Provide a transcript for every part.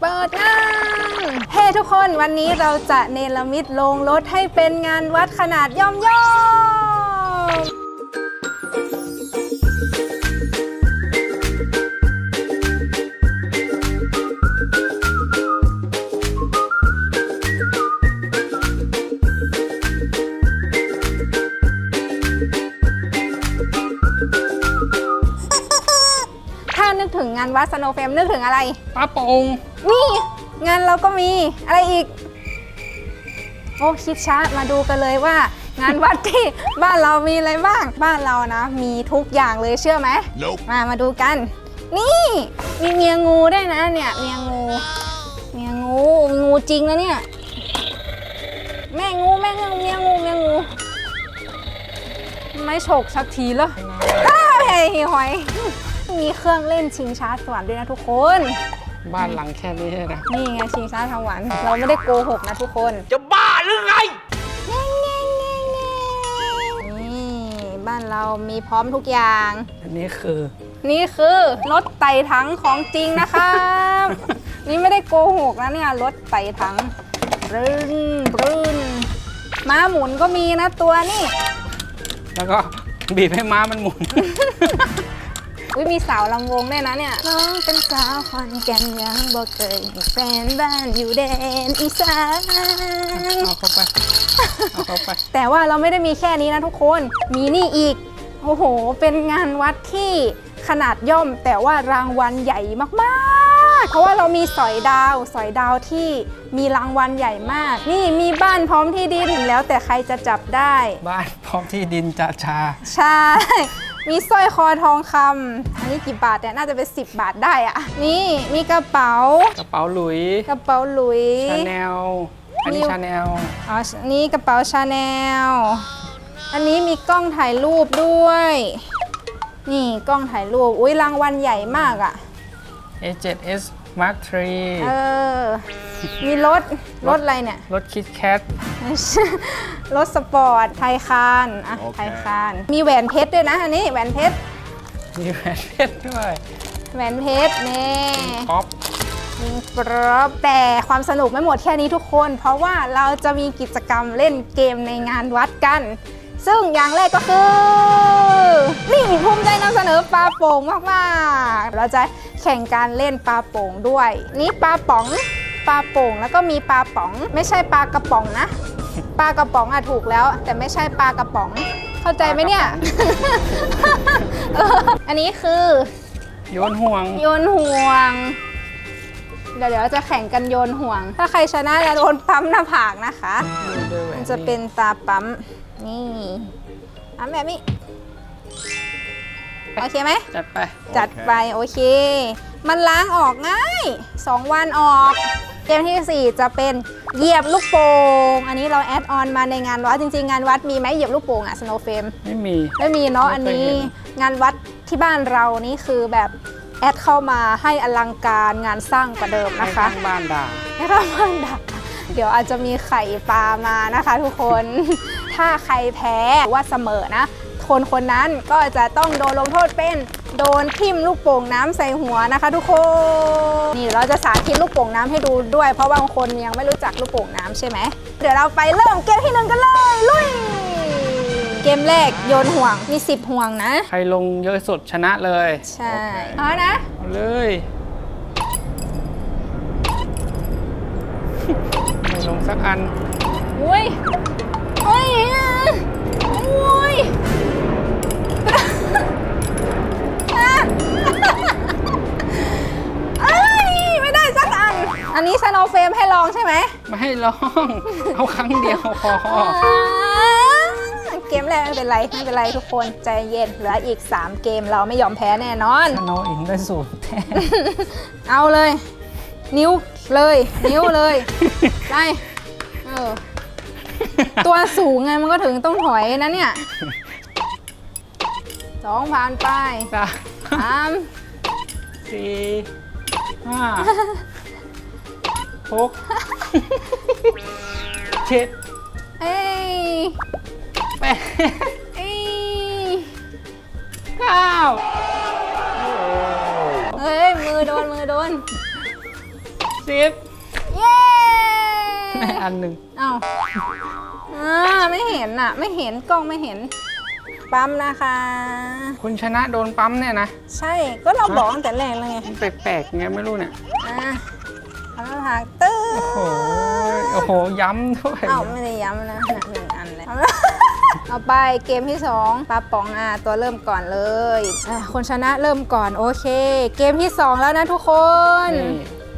เปิดงานเฮ้ทุกคนวันนี้เราจะเนรมิตโรงรถให้เป็นงานวัดขนาดย่อมย่อม งงานวัดสโนว์เฟมนึกถึงอะไร ป้าโปงนี่งานเราก็มีอะไรอีก โอ้คิดช้ามาดูกันเลยว่า งานวัดที่ บ้านเรามีอะไรบ้าง บ้านเรานะ มีทุกอย่างเลยเชื่อไหม Nope. มามาดูกัน นี่ มีเมียงูด้วยนะเนี่ยเมียงูเมียงูมีงูจริงนะเนี่ย แม่งูแม่งูเมียงูเมียงู ไม่ฉกสักทีเหรอเฮ้ยหอย มีเครื่องเล่นชิงช้าสวรรค์ด้วยนะทุกคน บ้านหลังแค่นี้นะนี่ไงชิงช้าสวรรค์เราไม่ได้โกหกนะทุกคนจะบ้าหรือไงนี่บ้านเรามีพร้อมทุกอย่าง อันนี้คือนี่คือรถไต่ถังของจริงนะครับ นี่ไม่ได้โกหกนะเนี่ยรถไต่ถังรื่นรื่นม้าหมุนก็มีนะตัวนี่ แล้วก็บีบให้ม้ามันหมุน อุ้ยมีสาวลำวงด้วยนะเนี่ย น้องเป็นสาวคอนแก่นยังบอกเคยมีแฟนบ้านอยู่แดนอีสาน เอาเข้าไปเอาเข้าไปแต่ว่าเราไม่ได้มีแค่นี้นะทุกคน มีนี่อีก โอ้โห เป็นงานวัดที่ขนาดย่อมแต่ว่ารางวัลใหญ่มากๆ เพราะว่าเรามีสอยดาวสอยดาวที่มีรางวัลใหญ่มาก นี่มีบ้านพร้อมที่ดินแล้วแต่ใครจะจับได้ บ้านพร้อมที่ดินจะชา ใช่ มีสร้อยคอทองคำอันนี้กี่บาทเนี่ยน่าจะเป็น 10 บาทได้อะนี่มีกระเป๋ากระเป๋าหลุยกระเป๋าหลุย ชาแนลอันนี้นิ้ว ชาแนลอ๋อนี่กระเป๋าชาแนล อันนี้มีกล้องถ่ายรูปด้วย นี่กล้องถ่ายรูป อุ้ยรางวัลใหญ่มากอะ่ะ A7S Mark เออ มีรถ รถอะไรเนี่ย3รถคิดแคท รถสปอร์ต ไทยคานอะโอเค ไทยคาน มีแหวนเพชรด้วยนะอันนี้แหวนเพชร มีแหวนเพชรด้วยแหวนเพชรนี่ป๊อปยิงปรอบแต่ความสนุกไม่หมดแค่นี้ทุกคน เพราะว่าเราจะมีกิจกรรมเล่นเกมในงานวัดกัน ซึ่งอย่างแรกก็คือ นี่ภูมิใจนำเสนอปลาโป่งมาก ๆ เราจะแข่งการเล่นปลาโป่งด้วย นี่ปลาป๋อง ปลาโป่ง แล้วก็มีปลาป๋อง ไม่ใช่ปลากระป๋องนะ ปลากระป๋องอะถูกแล้ว แต่ไม่ใช่ปลากระป๋อง เข้าใจไหมเนี่ยเอออันนี้คือโยนห่วง โยนห่วง เดี๋ยวเดี๋ยวจะแข่งกันโยนห่วง ถ้าใครชนะจะโดนปั๊มหน้าผากนะคะด้วยแหวมันจะเป็นตาปั๊ม นี่ปั๊มแบบนี้โอเคไหม จัดไป จัดไป โอเค มันล้างออกง่าย 2 วันออก เกมทีสี่ 4 จะเป็นเหยียบลูกโป่งอันนี้เราแอดออนมาในงานวัดจริงๆ งานวัดมีไหมเหยียบลูกโป่งอะสโนว์เฟมไม่มี ไม่มีเนาะไม่อันเคยนี้เห็นงานวัดที่บ้านเรานี่คือแบบแอดเข้ามาให้อลังการงานสร้างกว่าเดิมให้นะคะข้างบ้านด่าให้ข้างบ้านดักเดี๋ยวอาจจะมีไข่ปลามานะคะทุกคน ถ้าใครแพ้หรือว่าเสมอนะ คนคนนั้นก็จะต้องโดนลงโทษเป็นโดนทิ่มลูกโป่งน้ำใส่หัวนะคะ ทุกคนนี่เราจะสาธิตลูกโป่งน้ำให้ดูด้วย เพราะบางคนยังไม่รู้จักลูกโป่งน้ำใช่ไหมเดี๋ยวเราไปเริ่มเกมที่หนึ่งกันเลยลุยเกมแรกโยนห่วงมี10ห่วงนะ ใครลงเยอะสุดชนะเลย ใช่เอานะเอาเลยไม่ลงสักอันอุ้ย อันอันนี้สโนว์เฟรมให้ลองใช่ไหมไม่ให้ลอง เอาครั้งเดียวพออ่าเกมแรกไม่เป็นไรไม่เป็นไรทุกคนใจเย็นเหลืออีก 3 เกมเราไม่ยอมแพ้แน่นอนชโนอินได้สูตรแท้เอาเลย นิ้วเลย นิ้วเลยไปเออตัวสูงไงมันก็ถึงต้องถอยนะเนี่ยสองผ่านไปสามสามสี่ห้า หกเจ็ดเอ้ยแปดเอ้ยเก้าเฮ้ย มือโดน มือโดนโอเคสิบเย้ได้อันหนึ่งเอ้าอ่าไม่เห็นอะ ไม่เห็นกล้องไม่เห็น ปั๊มนะคะ คุณชนะโดนปั๊มเนี่ยนะ ใช่ก็เราบอกตั้งแต่แรกแล้วไงมันแปลกๆไงไม่รู้เนี่ย อะ เอาละผักตื้อโอ้โหโอ้โห ย้ำด้วยเอ้าไม่ได้ย้ำนะหนักหนึ่งอันเลยเอาไปเกมที่สองปลาป๋องอะตัวเริ่มก่อนเลยอะคนชนะเริ่มก่อนโอเค เกมที่สองแล้วนะทุกคน นี่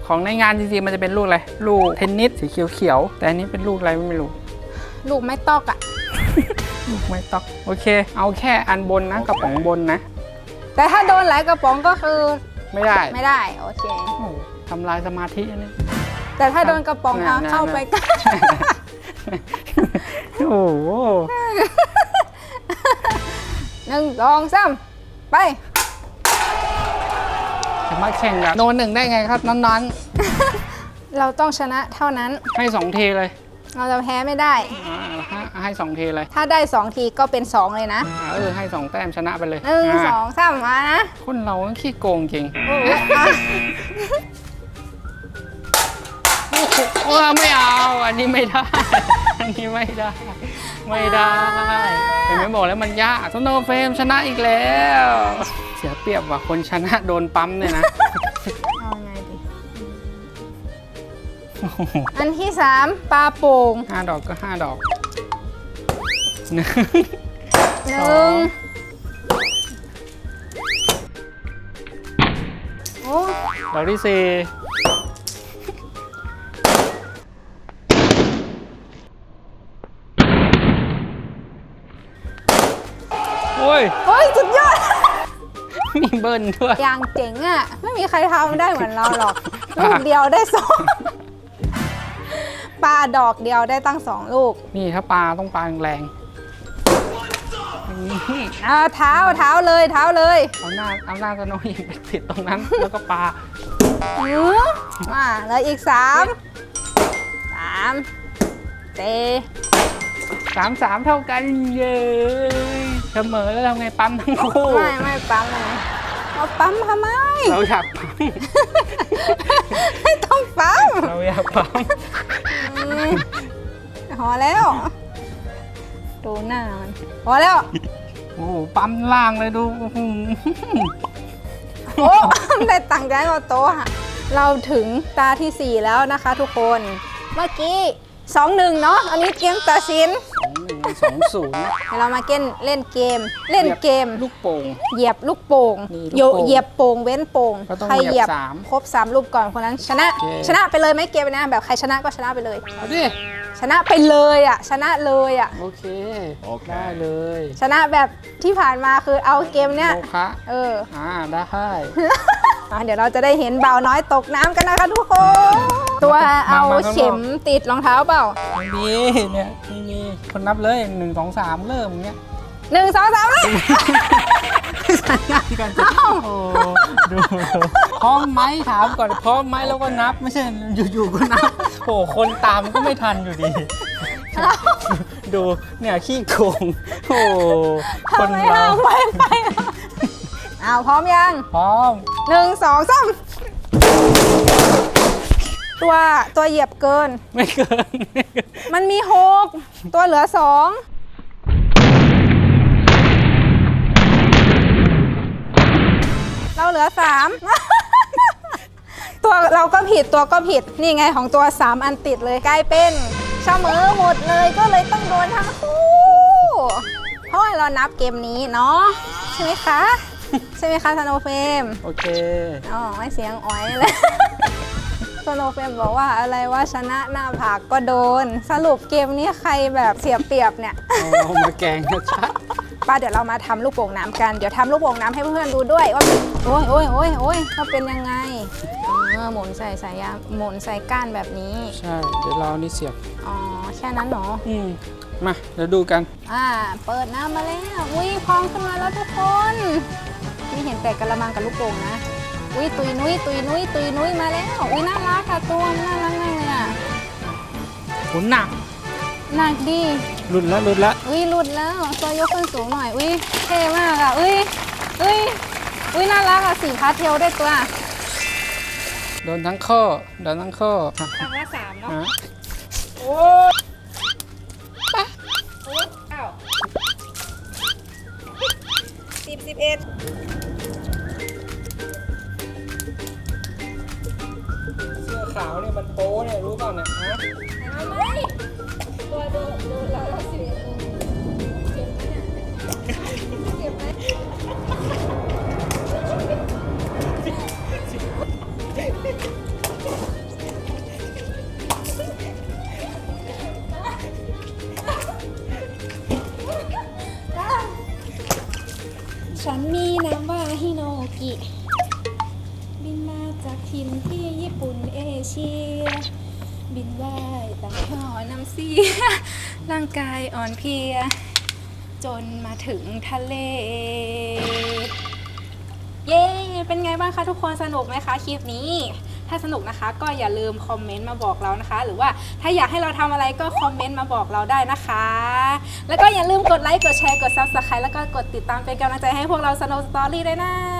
ของในงานจริงๆมันจะเป็นลูกอะไร ลูกเทนนิสสีเขียวๆ แต่อันนี้เป็นลูกอะไรไม่รู้ ลูกไม่ตอกอะ ลูกไม่ตอก โอเค เอาแค่อันบนนะ กระป๋องบนนะ แต่ถ้าโดนหลายกระป๋องก็คือไม่ได้ ไม่ได้โอเค โอ้โห ทำลายสมาธิอันนี้แต่ถ้าโดนกระป๋องเอาน่ะเข้าไปกันโอ้โหหนึ่งสองสามไปจะมาแข่งกับโดนหนึ่งได้ไงครับน้อนเราต้องชนะเท่านั้นๆให้สองทีเลย เราจะแพ้ไม่ได้อ่าให้ให้สองทีเลย ถ้าได้2ทีก็เป็น2เลยนะอ่าเออให้สองแต้มชนะไปเลยหนึ่งาสองสามมานะ คนเราขี้โกงจริง โอ้โห อะเออไม่เอา อันนี้ไม่ได้ อันนี้ไม่ได้ ไม่ได้เห็นไหมบอกแล้วมันยากสโนว์เฟรมชนะอีกแล้ว เสียเปรียบว่ะคนชนะโดนปั๊มเนี่ยนะเอาไงดี อันที่3ปลาโป่งห้าดอกก็ห้าดอกหนึ่งหสอนึ่งงโอ้ดอกที่สี่ โอ้ย เฮ้ยสุดยอด มีเบิ้ลด้วยอย่างเจ๋งอะ ไม่มีใครทำได้เหมือนเราหรอก ลูกเดียวได้สองปลาดอกเดียวได้ตั้งสองลูกนี่ถ้าปลาต้องปลาแรงๆนี่เอาเท้าเท้าเลยเท้าเลยเอาหน้าเอาหน้าสโนว์ยิงไปติดตรงนั้น แล้วก็ปลาหือมาแล้วอีกสามสามเต สามสามเท่ากันเย้ย เสมอแล้วทำไงปั๊มทั้งคู่ ไม่ไม่ปั๊มเลยเอาปั๊มทำไมเราอยากปั๊มไม่ต้องปั๊มเราอยากปั๊มอืมพอแล้ว ดูหน้ามันพอแล้ว โอ้โหปั๊มล่างเลยดูอื้อหือโอ้ ได้ตังค์ใจกว่าโต๊ะอะเราถึงตาทีสี่ 4 แล้วนะคะทุกคน เมื่อกี้สองหนึ่งเนาะ อันนี้เกมตัดสิน สองหนึ่งสองศูนย์เดี๋ยวเรามาเล่นเล่นเกม เล่นเกม ลูกโป่ง เหยียบลูกโป่งนี่ลูกโยโป่งเหยียบโป่งเว้นโป่งก็ต้องใครเหยียบสามครบสามลูกก่อนคนนั้นชนะ โอเค ชนะไปเลยไหมเกมนะแบบใครชนะก็ชนะไปเลย เอาดิ ชนะไปเลยอะ ชนะเลยอะ โอเคได้เลยชนะแบบที่ผ่านมาคือเอาเกมเนี้ยโมคะเอออ่าได้ อะเดี๋ยวเราจะได้เห็นบ่าวน้อยตกน้ำกันนะคะทุกคน ตัวเอาเข็มติดรองเท้าเปล่าไม่มีเนี่ยไม่มีคนนับเลยหนึ่งสองสามเริ่มอย่างเงี้ยหนึ่งสองสามเลยสัญญาณกันจะโอ้ดูดูพร้อมไหมถามก่อนพร้อมไหมแล้วก็นับ ไม่ใช่อยู่ๆก็นับโอ้คนตามก็ไม่ทันอยู่ดี ดูเนี่ยขี้โกงโอ้คนทำไมเราห้ามไปไปเอาพร้อมยัง พร้อมหนึ่งสองสาม ตัวตัวเหยียบเกินไม่เกิน ไม่เกิน มันมีหกตัวเหลือสองเราเหลือสาม ตัวเราก็ผิดตัวก็ผิด นี่ไงของตัว 3 อันติดเลยกลายเป็นเสมอหมดเลยก็เลยต้องโดนทั้งคู่ เพราะว่าเรานับเกมนี้เนาะใช่ไหมคะ ใช่ไหมคะธโนเฟมโอเค อ๋อไม่เสียงอ้อยเลย โซโนเฟมบอกว่าอะไรว่าชนะหน้าผากก็โดน สรุปเกมนี้ใครแบบเสียเปรียบเนี่ย เอามาแกงชัดป้าเดี๋ยวเรามาทำลูกโป่งน้ำกัน เดี๋ยวทำลูกโป่งน้ำให้เพื่อนๆดูด้วยว่าโอ้ยโอ้ยโอ้ยโอ้ยว่าเป็นยังไงเออหมุนใส่สายยางหมุนใส่ก้านแบบนี้ ใช่ เดี๋ยวเราเอานี่เสียบ อ๋อ แค่นั้นเหรอ อืมมาเดี๋ยวดูกัน อ่า เปิดน้ำมาแล้วอุ้ยพองขึ้นมาแล้วทุกคนนี่เห็นแต่กระมังกับลูกโป่งนะ อุ้ยตุยนุ้ยตุยนุ้ยตุยนุ้ยมาแล้ว อุ้ยน่า รักค่ะตัวมันน่ารักมากเลยอะหุนหนักหนักดีหลุดแล้วหลุดแล้วอุ้ยหลุดแล้วตัวยกขึ้นสูงหน่อยอุ้ยเท่มากอะอุ้ยอุ้ยอุ้ยน่ารักอะสีพาสเทลได้วยตัวโดนทั้งข้อโดนทั้งข้อครั้งละสามเนาะฮะโอ้ยไปโอ้ยเก้าสิบสิบเอ็ด โป้เนี่ยรู้เปล่าเนี่ยฮะเอาไหมตัวโดนโดนแล้วเราสิ ร่างกายอ่อนเพลีย จนมาถึงทะเล เย้ เป็นไงบ้างคะทุกคนสนุกไหมคะคลิปนี้ ถ้าสนุกนะคะ ก็อย่าลืมคอมเมนต์มาบอกเรานะคะ หรือว่าถ้าอยากให้เราทำอะไรก็คอมเมนต์มาบอกเราได้นะคะ แล้วก็อย่าลืมกดไลค์ กดแชร์ กด Subscribe แล้วก็กดติดตามเป็นกำลังใจให้พวกเราสโนว์สตอรี่ด้วยนะ